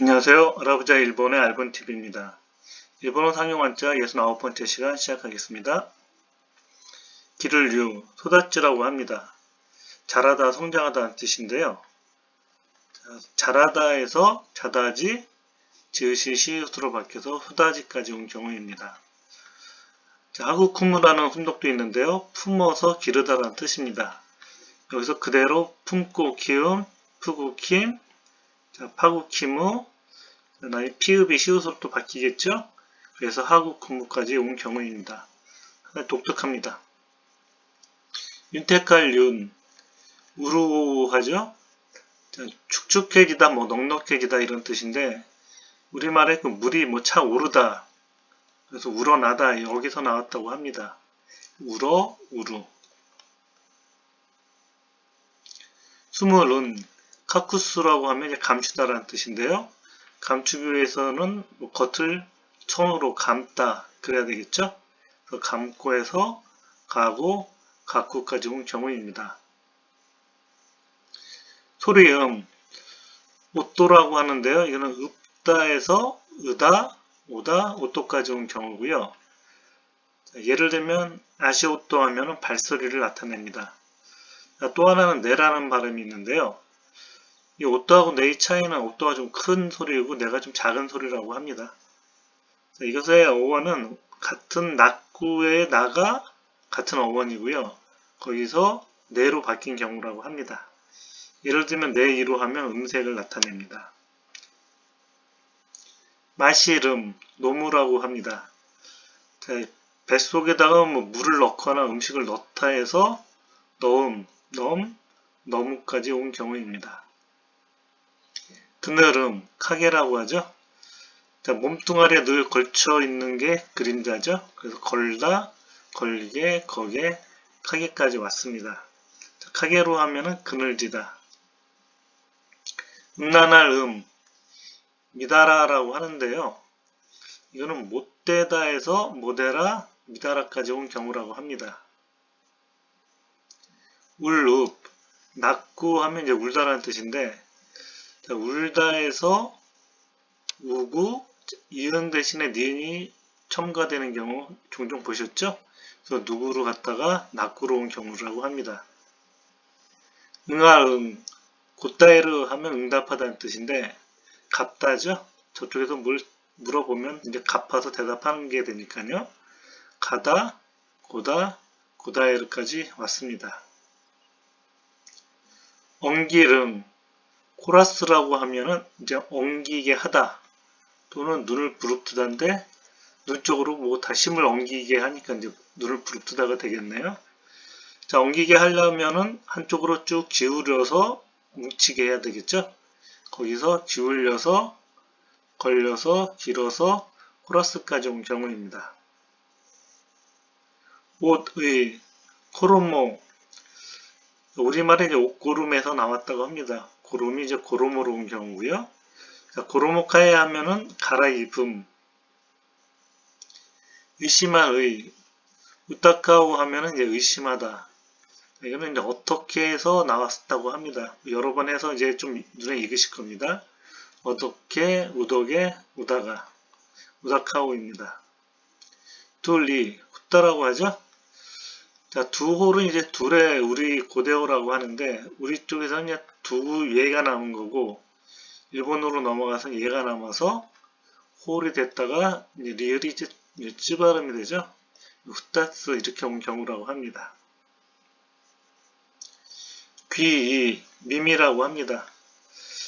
안녕하세요. 할아버지 일본의 알본TV입니다. 일본어 상용 한자 69번째 시간 시작하겠습니다. 기를 유, 소다찌라고 합니다. 자라다, 성장하다는 뜻인데요. 자, 자라다에서 자다지, 지읒이 시읒으로 바뀌어서 후다지까지 온 경우입니다. 자, 하구쿠무라는 훈독도 있는데요. 품어서 기르다라는 뜻입니다. 여기서 그대로 품고 키움, 푸고 킴, 자, 파구키무, 그다음에 피읍이 시옷으로 또 바뀌겠죠? 그래서 하구쿠무까지 온 경우입니다. 독특합니다. 윤택할 윤, 우루하죠? 축축해지다, 뭐 넉넉해지다 이런 뜻인데 우리말에 그 물이 뭐 차 오르다, 그래서 우러나다 여기서 나왔다고 합니다. 우러, 우루. 스물은 카쿠스라고 하면 감추다라는 뜻인데요. 감추기 위해서는 뭐 겉을 천으로 감다 그래야 되겠죠. 그래서 감고 해서 가고 가쿠까지 온 경우입니다. 소리음 오또라고 하는데요. 이거는 읍다에서 으다, 오다, 오또까지 온 경우고요. 예를 들면 아시오또 하면 발소리를 나타냅니다. 또 하나는 내라는 발음이 있는데요. 이 오또하고 네의 차이는 오또가 좀 큰 소리이고 내가 좀 작은 소리라고 합니다. 이것의 어원은 같은 낙구의 나가 같은 어원이고요. 거기서 내로 바뀐 경우라고 합니다. 예를 들면 내이로 하면 음색을 나타냅니다. 마시름, 노무라고 합니다. 뱃속에다가 뭐 물을 넣거나 음식을 넣다 해서 넣음, 넘, 너무까지 온 경우입니다. 그늘음, 카게라고 하죠. 자, 몸뚱아리에 늘 걸쳐 있는 게 그림자죠. 그래서 걸다, 걸게, 거게, 카게까지 왔습니다. 자, 카게로 하면은 그늘지다. 음란할 음, 미다라라고 하는데요. 이거는 못되다에서 모데라, 미다라까지 온 경우라고 합니다. 울읍, 낙구 하면 이제 울다라는 뜻인데 자, 울다에서 우구, 이응 대신에 니은이 첨가되는 경우 종종 보셨죠? 그래서 누구로 갔다가 낙구로 온 경우라고 합니다. 응아응, 곧다에르 하면 응답하다는 뜻인데 갑다죠? 저쪽에서 물 물어보면 이제 갚아서 대답하는 게 되니까요. 가다, 고다, 고다에르까지 왔습니다. 엉기름, 코라스라고 하면은 이제 엉기게 하다 또는 눈을 부릅뜨다인데 눈 쪽으로 뭐 다심을 엉기게 하니까 이제 눈을 부릅뜨다가 되겠네요. 자, 엉기게 하려면은 한쪽으로 쭉 기울여서 뭉치게 해야 되겠죠? 거기서 기울여서 걸려서 길어서 코러스까지 온 경우입니다. 옷의 코로모 우리말에 옷고름에서 나왔다고 합니다. 고름이 이제 고름으로 온 경우고요. 자, 고로모카에 하면은 갈아입음. 의심할의. 우타카오 하면은 이제 의심하다. 이거는 이제 어떻게 해서 나왔다고 합니다. 여러 번 해서 이제 좀 눈에 익으실 겁니다. 어떻게, 우덕에, 우다가. 우다카오입니다. 둘리, 후다라고 하죠? 자, 두 홀은 이제 둘의 우리 고대어라고 하는데, 우리 쪽에서는 이제 두 예가 남은 거고, 일본어로 넘어가서 예가 남아서 홀이 됐다가 이제 리을이 이제 찌 발음이 되죠. 후따스 이렇게 온 경우라고 합니다. 귀, 미미라고 합니다.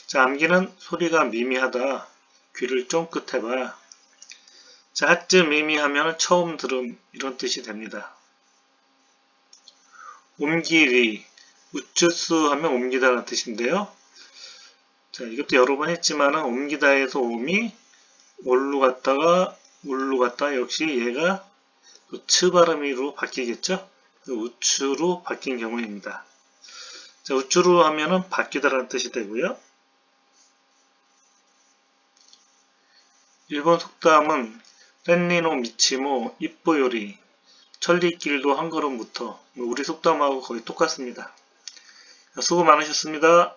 자, 암기는 소리가 미미하다. 귀를 쫑긋해봐. 자, 하트 미미하면 처음 들음 이런 뜻이 됩니다. 옮기리, 우쭈스 하면 옮기다라는 뜻인데요. 자, 이것도 여러 번 했지만은 옮기다에서 옴이 올로 갔다가 울로 갔다 역시 얘가 우츠 발음으로 바뀌겠죠? 우츠로 바뀐 경우입니다. 자, 우츠로 하면은 바뀌다라는 뜻이 되고요. 일본 속담은 렌니노 미치모 이뽀요리 천리길도 한 걸음부터 우리 속담하고 거의 똑같습니다. 수고 많으셨습니다.